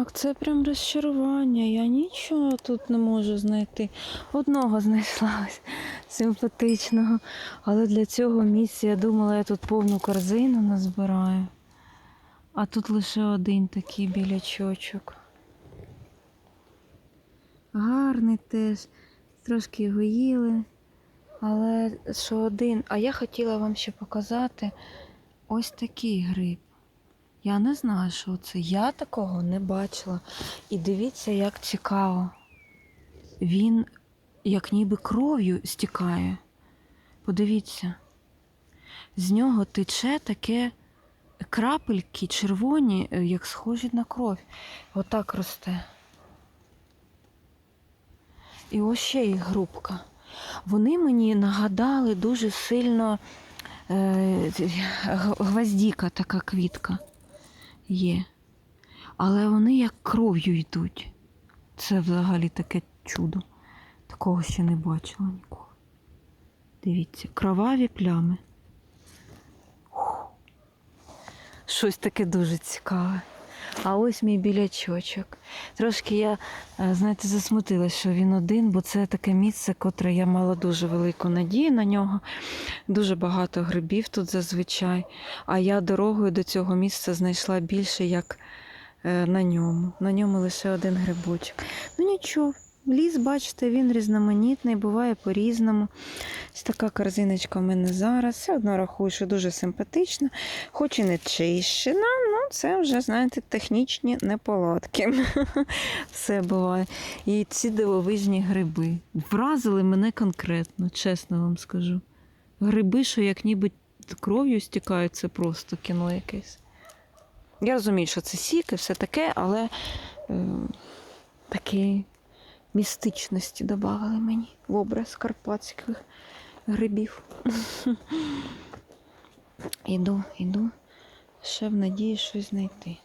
Так, це прям розчарування. Я нічого тут не можу знайти. Одного знайшла ось симпатичного. Але для цього місця я думала, я тут повну корзину назбираю. А тут лише один такий білячочок. Гарний теж. Трошки його їли. Але що один. А я хотіла вам ще показати ось такий гриб. Я не знаю, що це. Я такого не бачила. І дивіться, як цікаво. Він як ніби кров'ю стікає. Подивіться. З нього тече таке крапельки червоні, е, як схожі на кров. Отак росте. І ось ще їх грубка. Вони мені нагадали дуже сильно е, гвоздіка така квітка є. Але вони як кров'ю йдуть. Це взагалі таке чудо. Такого ще не бачила ніколи. Дивіться, кроваві плями. Щось таке дуже цікаве. А ось мій білячочок. Трошки я, е, знаєте, засмутилась, що він один, бо це таке місце, котре я мала дуже велику надію на нього. Дуже багато грибів тут зазвичай. А я дорогою до цього місця знайшла більше, як е, на ньому. На ньому лише один грибочок. Ну нічого, ліс, бачите, він різноманітний, буває по-різному. Ось така корзиночка в мене зараз. Все одно рахую, що дуже симпатична, хоч і не чищена, це вже, знаєте, технічні неполадки. Все буває. І ці дивовижні гриби вразили мене конкретно, чесно вам скажу. Гриби, що як ніби кров'ю стікають, це просто кіно якесь. Я розумію, що це сік і все таке, але е, такі містичності додали мені в образ карпатських грибів. Іду, іду, ще в надії щось знайти.